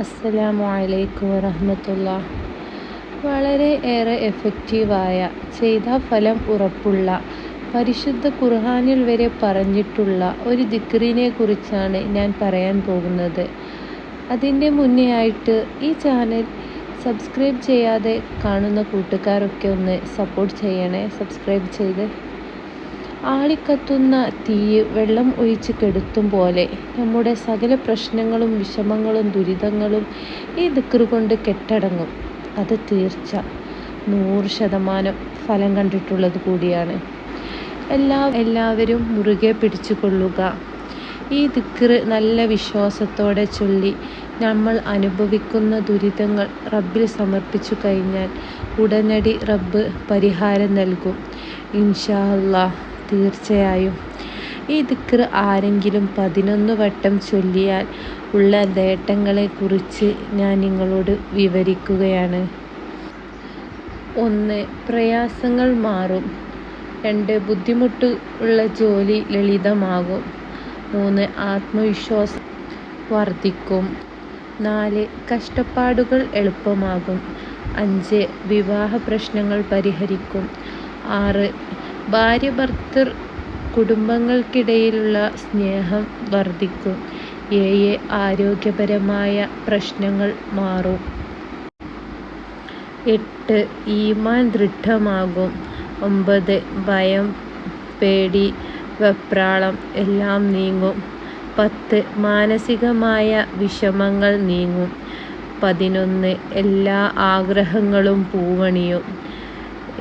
അസ്സലാമു അലൈക്കും വറഹമത്തുള്ള. വളരെ ഏറെ എഫക്റ്റീവായ ചെയ്ത ഫലം ഉറപ്പുള്ള പരിശുദ്ധ ഖുർഹാനിൽ വരെ പറഞ്ഞിട്ടുള്ള ഒരു ദിക്റിനെ കുറിച്ചാണ് ഞാൻ പറയാൻ പോകുന്നത്. അതിന്റെ മുന്നേ ആയിട്ട് ഈ ചാനൽ സബ്സ്ക്രൈബ് ചെയ്യാതെ കാണുന്ന കൂട്ടുകാരൊക്കെ ഒന്ന് സപ്പോർട്ട് ചെയ്യണേ. സബ്സ്ക്രൈബ് ചെയ്ത് ആളിക്കത്തുന്ന തീയ് വെള്ളം ഒഴിച്ച് കെടുത്തും പോലെ നമ്മുടെ സകല പ്രശ്നങ്ങളും വിഷമങ്ങളും ദുരിതങ്ങളും ഈ ദിക്കറുകൊണ്ട് കെട്ടടങ്ങും. അത് തീർച്ച. നൂറ് ശതമാനം ഫലം കണ്ടിട്ടുള്ളത് കൂടിയാണ്. എല്ലാ എല്ലാവരും മുറുകെ പിടിച്ചു കൊള്ളുക ഈ ദിക്കറ് നല്ല വിശ്വാസത്തോടെ ചൊല്ലി നമ്മൾ അനുഭവിക്കുന്ന ദുരിതങ്ങൾ റബ്ബിൽ സമർപ്പിച്ചു കഴിഞ്ഞാൽ ഉടനടി റബ്ബ് പരിഹാരം നൽകും. ഇൻഷാ അല്ലാഹ് തീർച്ചയായും. ഈ ദിക്ർ ആരെങ്കിലും പതിനൊന്ന് വട്ടം ചൊല്ലിയാൽ ഉള്ള നേട്ടങ്ങളെക്കുറിച്ച് ഞാൻ നിങ്ങളോട് വിവരിക്കുകയാണ്. ഒന്ന് പ്രയാസങ്ങൾ മാറും. രണ്ട് ബുദ്ധിമുട്ട് ഉള്ള ജോലി ലളിതമാകും. മൂന്ന് ആത്മവിശ്വാസം വർദ്ധിക്കും. നാല് കഷ്ടപ്പാടുകൾ എളുപ്പമാകും. അഞ്ച് വിവാഹ പ്രശ്നങ്ങൾ പരിഹരിക്കും. ആറ് ഭാര്യ ഭർത്തൃ കുടുംബങ്ങൾക്കിടയിലുള്ള സ്നേഹം വർദ്ധിക്കും. ഏഴ് ആരോഗ്യപരമായ പ്രശ്നങ്ങൾ മാറും. എട്ട് ഈമാൻ ദൃഢമാകും. ഒമ്പത് ഭയം പേടി വെപ്രാളം എല്ലാം നീങ്ങും. പത്ത് മാനസികമായ വിഷമങ്ങൾ നീങ്ങും. പതിനൊന്ന് എല്ലാ ആഗ്രഹങ്ങളും പൂവണിയും.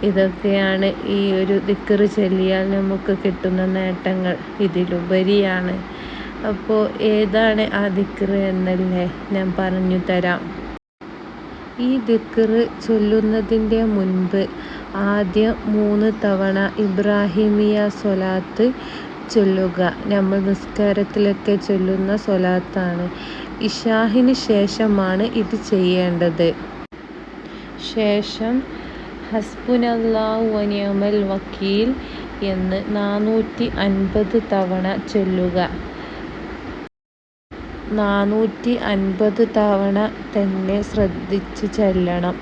ഇതൊക്കെയാണ് ഈ ഒരു ദിക്കറ് ചൊല്ലിയാൽ നമുക്ക് കിട്ടുന്ന നേട്ടങ്ങൾ. ഇതിലുപരിയാണ്. അപ്പോൾ ഏതാണ് ആ ദിക്കറ് എന്നല്ലേ ഞാൻ പറഞ്ഞു തരാം. ഈ ദിക്കറ് ചൊല്ലുന്നതിന്റെ മുൻപ് ആദ്യം മൂന്ന് തവണ ഇബ്രാഹിമിയ സ്വലാത്ത് ചൊല്ലുക. നമ്മൾ നിസ്കാരത്തിലൊക്കെ ചൊല്ലുന്ന സ്വലാത്താണ്. ഇഷാഹിന് ശേഷമാണ് ഇത് ചെയ്യേണ്ടത്. ശേഷം ഹസ്ബുനല്ലാഹു വനിയമൽ വക്കീൽ എന്ന് നാനൂറ്റി അൻപത് തവണ ചൊല്ലുക. നാനൂറ്റി അൻപത് തവണ തന്നെ ശ്രദ്ധിച്ച് ചെല്ലണം.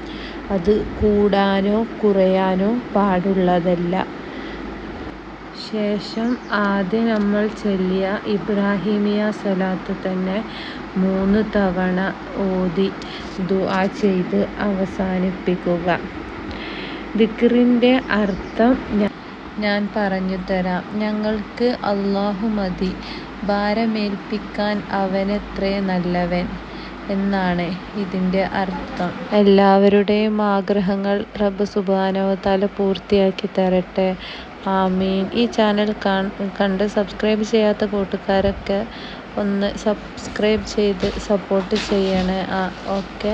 അത് കൂടാനോ കുറയാനോ പാടുള്ളതല്ല. ശേഷം ആദ്യം നമ്മൾ ചൊല്ലിയ ഇബ്രാഹിമിയ സലാത്ത് തന്നെ മൂന്ന് തവണ ഓതി ദുആ ചെയ്ത് അവസാനിപ്പിക്കുക. ദിക്റിന്റെ അർത്ഥം ഞാൻ പറഞ്ഞു തരാം. ഞങ്ങൾക്ക് അള്ളാഹു മതി. ഭാരമേൽപ്പിക്കാൻ അവനത്രേ നല്ലവൻ എന്നാണ് ഇതിന്റെ അർത്ഥം. എല്ലാവരുടെയും ആഗ്രഹങ്ങൾ റബ്ബ് സുബാനവതാല പൂർത്തിയാക്കി തരട്ടെ. ആമീൻ. ഈ ചാനൽ കണ്ട് സബ്സ്ക്രൈബ് ചെയ്യാത്ത കൂട്ടുകാരൊക്കെ ഒന്ന് സബ്സ്ക്രൈബ് ചെയ്ത് സപ്പോർട്ട് ചെയ്യണേ. ആ ഓക്കെ.